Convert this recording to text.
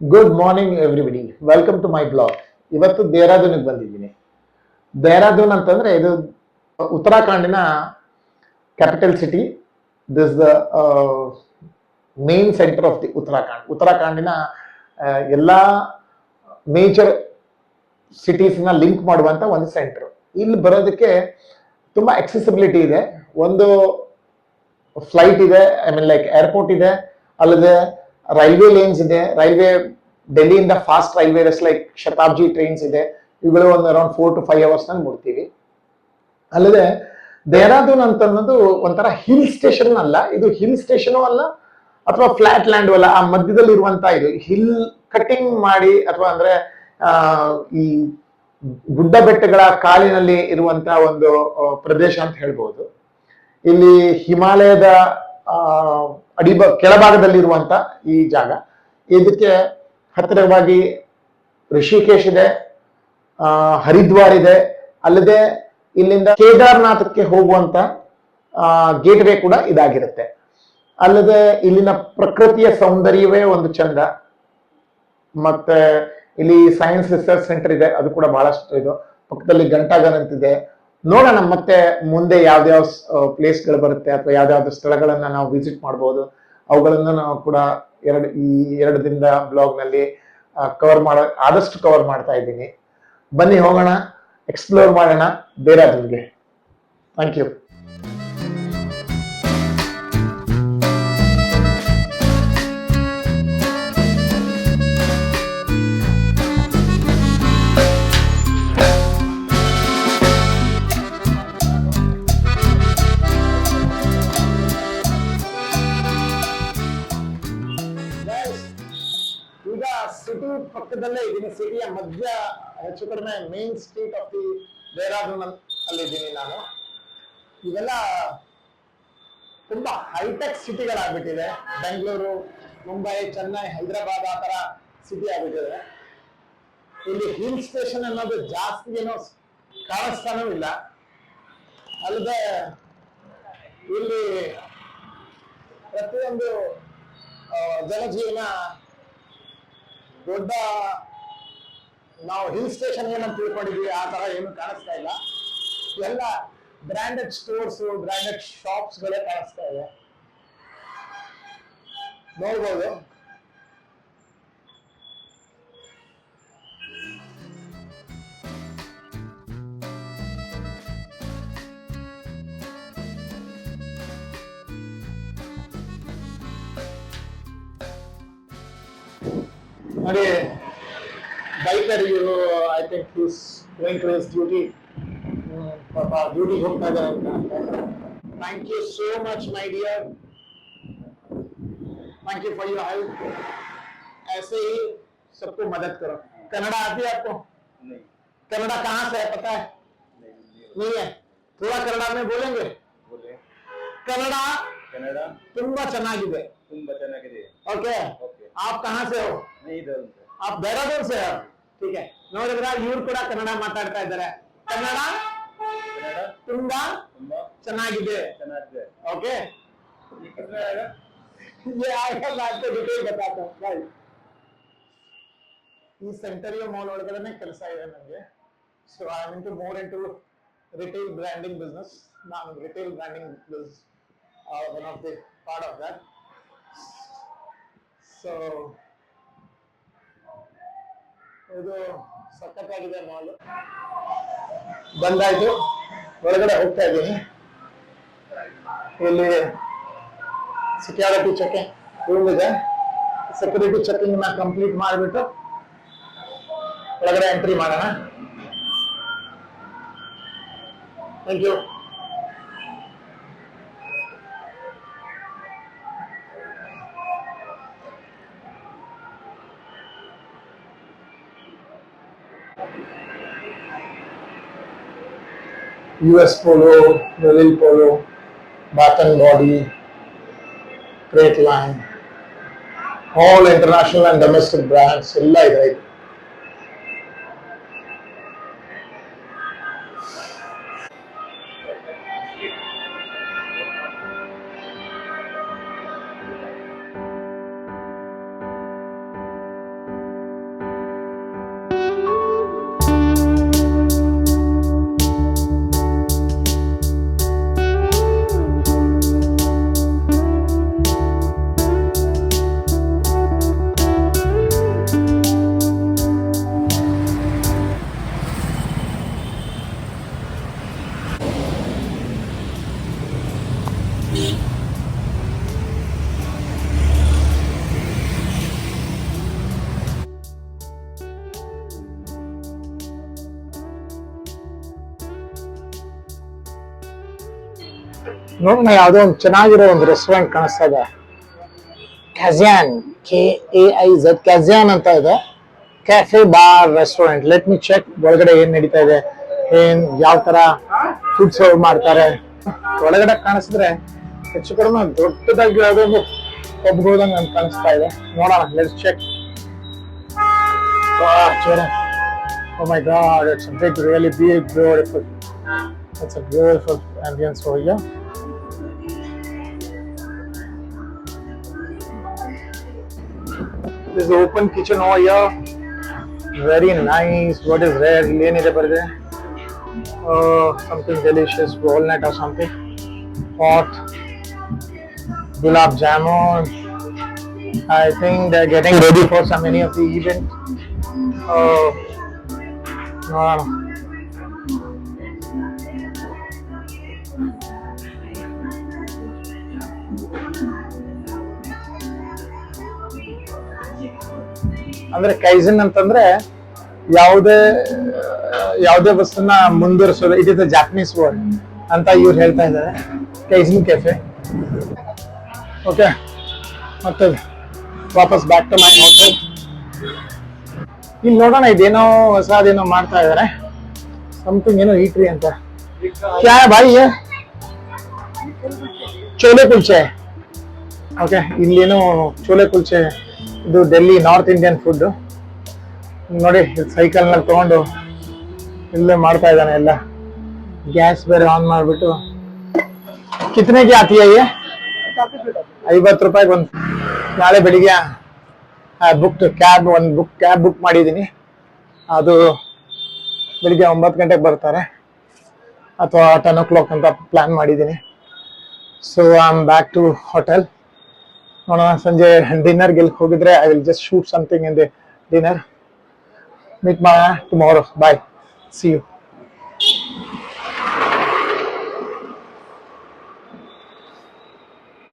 Good morning everybody welcome to my blog ಇವತ್ತು ದೇಹರಾದೂನಿಗೆ ಬಂದಿದ್ದೀನಿ. ದೇಹರಾದೂನ್ ಅಂತಂದ್ರೆ ಇದು ಉತ್ತರಾಖಂಡಿನ capital city this the main centre of the Uttarakhand. ಉತ್ತರಾಖಂಡಿನ ಎಲ್ಲ ಮೇಜರ್ ಸಿಟೀಸ್ನ ಲಿಂಕ್ ಮಾಡುವಂತ ಒಂದು ಸೆಂಟರ್ ಇಲ್ಲಿ ಬರೋದಕ್ಕೆ ತುಂಬಾ accessibility ಇದೆ. ಒಂದು ಫ್ಲೈಟ್ ಇದೆ ಐ ಮೀನ್ ಲೈಕ್ ಏರ್ಪೋರ್ಟ್ ಇದೆ, ಅಲ್ಲದೆ ರೈಲ್ವೆ ಲೇನ್ಸ್ ಇದೆ, railway ಡೆಲ್ಲಿಯಿಂದ fast railway like Shatabdi trains ಇದೆ, ಇವುಗಳು ಒಂದು ಅರೌಂಡ್ ಫೋರ್ ಟು ಫೈವ್ ಅವರ್ಸ್ನಲ್ಲಿ ಮುಡ್ತೀವಿ ಅಲ್ಲದೆ ದೇಹರಾದೂನ್ ಅಂತ ಅನ್ನೋದು ಒಂಥರ ಹಿಲ್ ಸ್ಟೇಷನ್ ಅಲ್ಲ, ಇದು ಹಿಲ್ ಸ್ಟೇಷನು ಅಲ್ಲ ಅಥವಾ ಫ್ಲಾಟ್ ಲ್ಯಾಂಡ್ ಅಲ್ಲ, ಆ ಮಧ್ಯದಲ್ಲಿ ಇರುವಂತ ಇದು ಹಿಲ್ ಕಟಿಂಗ್ ಮಾಡಿ ಅಥವಾ ಅಂದ್ರೆ ಈ ಗುಡ್ಡ ಬೆಟ್ಟಗಳ ಕಾಲಿನಲ್ಲಿ ಇರುವಂತ ಒಂದು ಪ್ರದೇಶ ಅಂತ ಹೇಳ್ಬಹುದು ಇಲ್ಲಿ ಹಿಮಾಲಯದ ಅಡಿಬ ಕೆಳಭಾಗದಲ್ಲಿರುವಂತ ಈ ಜಾಗ. ಇದಕ್ಕೆ ಹತ್ತಿರವಾಗಿ ಋಷಿಕೇಶ್ ಇದೆ ಆ, ಹರಿದ್ವಾರ್ ಇದೆ ಅಲ್ಲದೆ ಇಲ್ಲಿಂದ ಕೇದಾರ್ನಾಥಕ್ಕೆ ಹೋಗುವಂತ ಗೇಟ್ ವೇ ಕೂಡ ಇದಾಗಿರುತ್ತೆ. ಅಲ್ಲದೆ ಇಲ್ಲಿನ ಪ್ರಕೃತಿಯ ಸೌಂದರ್ಯವೇ ಒಂದು ಚಂದ. ಮತ್ತೆ ಇಲ್ಲಿ ಸೈನ್ಸ್ ರಿಸರ್ಚ್ ಸೆಂಟರ್ ಇದೆ ಅದು ಕೂಡ ಬಹಳಷ್ಟು ಇದು. ಪಕ್ಕದಲ್ಲಿ ಗಂಟಾಗನ್ ಅಂತಿದೆ ನೋಡೋಣ, ಮತ್ತೆ ಮುಂದೆ ಯಾವ್ದಾವ್ ಪ್ಲೇಸ್ಗಳು ಬರುತ್ತೆ, ಅಥವಾ ಯಾವ್ದಾವ್ದು ಸ್ಥಳಗಳನ್ನ ನಾವು ವಿಸಿಟ್ ಮಾಡ್ಬೋದು. ಅವುಗಳನ್ನ ನಾವು ಕೂಡ ಎರಡು, ಈ ಎರಡು ದಿನದ ಬ್ಲಾಗ್ನಲ್ಲಿ ಕವರ್ ಮಾಡ, ಆದಷ್ಟು ಕವರ್ ಮಾಡ್ತಾ ಇದ್ದೀನಿ. ಬನ್ನಿ ಹೋಗೋಣ ಎಕ್ಸ್ಪ್ಲೋರ್ ಮಾಡೋಣ, ಬೇರೆ ಅದ್ರಿಗೆ ಥ್ಯಾಂಕ್ ಯು ಪಕ್ಕದಲ್ಲೇ ಇದ್ದೀನಿ. ಸಿಟಿಯ ಮಧ್ಯ, ಹೆಚ್ಚು ಕಡಿಮೆ main street of the Dehradun ಅಲ್ಲಿದ್ದೀನಿ ನಾನು. ಇವೆಲ್ಲ ತುಂಬಾ ಹೈಟೆಕ್ ಸಿಟಿಗಳಾಗ್ಬಿಟ್ಟಿದೆ ಬೆಂಗಳೂರು, ಮುಂಬೈ, ಚೆನ್ನೈ, ಹೈದರಾಬಾದ್ ಆ ತರ ಸಿಟಿ ಆಗ್ಬಿಟ್ಟಿದೆ. ಇಲ್ಲಿ ಹಿಲ್ ಸ್ಟೇಷನ್ ಅನ್ನೋದು ಜಾಸ್ತಿ ಏನೋ ಕಾಣಿಸ್ತಾನೂ ಇಲ್ಲ. ಅಲ್ಲದೆ ಇಲ್ಲಿ ಪ್ರತಿಯೊಂದು ಜನಜೀವನ ದೊಡ್ಡ, ನಾವು ಹಿಲ್ ಸ್ಟೇಷನ್ ಏನಂತ ತಿಳ್ಕೊಂಡಿದ್ವಿ ಆ ತರ ಏನು ಕಾಣಿಸ್ತಾ ಇಲ್ಲ. ಎಲ್ಲ ಬ್ರಾಂಡೆಡ್ ಸ್ಟೋರ್ಸ್ ಬ್ರಾಂಡೆಡ್ ಶಾಪ್ಸ್ ಗಳೇ ಕಾಣಿಸ್ತಾ ಇದೆ ನೋಡ್ಬೋದು. మరి బైకర్ ఐ థింక్ ड्यूटी पापा ड्यूटी హిస్ డ్యూటీ డ్యూటీ है thank you so much my dear thank you for your help ऐसे ही सबको मदद करो। कनाडा आती है आपको? नहीं। कनाडा कहाँ से है पता है? नहीं, नहीं, नहीं है। थोड़ा कनाडा में बोलेंगे? बोले। कनाडा कनाडा तुम बचना ತುಂಬಾ दे ओके ओके आप कहाँ से हो? आप देहरादून से हो ठीक है ನೋಡಿದ್ರ ಇವ್ರು ಕೂಡ ಕನ್ನಡ ಮಾತಾಡ್ತಾ ಇದ್ದಾರೆ ಕನ್ನಡ कनाडा ತುಂಬಾ तुम्बा ಚೆನ್ನಾಗಿದೆ चना से ओके ये कितना आएगा ये आएगा मैं आपको डिटेल बताता हूँ ಬಾಯ್ ಈ ಸೆಂಟರಿಯೋ ಮಾಲ್ ಒಳಗಡೆ ಕೆಲಸ ಇದೆ ನನಗೆ so I am into more into retail branding business ನಾನು ರಿಟೇಲ್ ಬ್ರ್ಯಾಂಡಿಂಗ್ ಬಿಸ್ one of the part of that so ಇದು ಸಖತ್ತಾಗಿದೆ ಮಾಲ್. ಬಂದಾಯ್ತು. ಒಳಗಡೆ ಹೋಗ್ತಾ ಇದ್ದೀನಿ. ಇಲ್ಲಿ ಸೆಕ್ಯೂರಿಟಿ ಚೆಕಿಂಗ್ ರೂಮ್ ಇದೆ. ಸೆಕ್ಯೂರಿಟಿ ಚೆಕಿಂಗ್ನ ಕಂಪ್ಲೀಟ್ ಮಾಡಿಬಿಟ್ಟು ಒಳಗಡೆ ಎಂಟ್ರಿ ಮಾಡೋಣ. Thank you U S polo ವೆಲಿಲ್ polo ಬಾಟನ್ body crate line all international and domestic brands ಎಲ್ಲ ಇದೆ ನೋಡೋಣ ಯಾವುದೋ ಒಂದು ಚೆನ್ನಾಗಿರೋ ಒಂದು ರೆಸ್ಟೋರೆಂಟ್ ಕಾಣಿಸ್ತಾ ಇದೆ. ಕ್ಯಾಸಿಯಾನ್ ಕೆ ಎ ಐ ಝಡ್ ಕ್ಯಾಸಿಯಾನ್ ಅಂತ ಇದೆ. Cafe bar restaurant let me check ಒಳಗಡೆ ಏನ್ ನಡೀತಾ ಇದೆ. ಏನ್ ಯಾವ ತರ ಫುಡ್ ಸರ್ವ್ ಮಾಡ್ತಾರೆ. ಒಳಗಡೆ ಕಾಣಿಸಿದ್ರೆ ಹೆಚ್ಚು ಕಡಿಮೆ ದೊಡ್ಡದಾಗಿ ಯಾವ್ದೊಂದು ಪಬ್ಗೆ ಅಂತ ಕಾಣಿಸ್ತಾ ಇದೆ. ನೋಡೋಣ let check Oh my god, it's a big, really big, beautiful. It's a beautiful ambience over here. This is open kitchen over here. Very nice. What is rare? Uh, something delicious, walnut or something. Hot gulab jamun. I think they're getting ready for some many of the event. Uh, uh, Thank you. ಅಂದ್ರೆ ಕೈಜನ್ ಅಂತಂದ್ರೆ ಯಾವುದೇ ಯಾವುದೇ ವಸ್ತುನ ಮುಂದುವರಿಸೋದು. It is a Japanese word ಅಂತ ಇವ್ರು ಹೇಳ್ತಾ ಇದ್ದಾರೆ. Kaizen cafe okay ಮತ್ತೆ ವಾಪಸ್ ಬ್ಯಾಕ್ ಟು ಮೈ ಹೋಟೆಲ್ ಇಲ್ಲಿ ನೋಡೋಣ, ಇದೇನೋ ಹೊಸ, ಅದೇನೋ ಮಾಡ್ತಾ ಇದ್ದಾರೆ. ಸಮಥಿಂಗ್ ಏನೋ ಹೀಟ್ರಿ ಅಂತ. ಕ್ಯಾ ಬಾಯಿ ಚೋಲೆ ಕುಲ್ಚೆ. ಓಕೆ ಇಲ್ಲೇನೋ ಚೋಲೆ ಕುಲ್ಚೆ ಇದು ಡೆಲ್ಲಿ ನಾರ್ತ್ ಇಂಡಿಯನ್ ಫುಡ್ ನೋಡಿ ಸೈಕಲ್ನಲ್ಲಿ ತಗೊಂಡು ಇಲ್ಲೇ ಮಾಡ್ತಾ ಇದ್ದಾನೆ ಎಲ್ಲ. ಗ್ಯಾಸ್ ಬೇರೆ ಆನ್ ಮಾಡ್ಬಿಟ್ಟು. ಕಿತ್ನೆಗೆ ये ಐವತ್ತು ರೂಪಾಯಿಗೆ ಒಂದು ನಾಳೆ ಬೆಳಿಗ್ಗೆ ಬುಕ್ ಕ್ಯಾಬ್ ಒಂದು ಬುಕ್ ಕ್ಯಾಬ್ ಬುಕ್ ಮಾಡಿದ್ದೀನಿ. ಅದು ಬೆಳಿಗ್ಗೆ ಒಂಬತ್ತು ಗಂಟೆಗೆ ಬರ್ತಾರೆ. ಅಥವಾ ಟೆನ್ ಓ ಕ್ಲಾಕ್ ಅಂತ ಪ್ಲ್ಯಾನ್ ಮಾಡಿದ್ದೀನಿ. So I am back to hotel ನೋಡೋಣ, ಸಂಜೆ ಡಿನ್ನರ್ಗೆ ಎಲ್ಲಿ ಹೋಗಿದ್ರೆ I will just shoot something in the dinner meet ಮಾ ಟುಮಾರೋ ಬಾಯ್ ಸಿ ಯು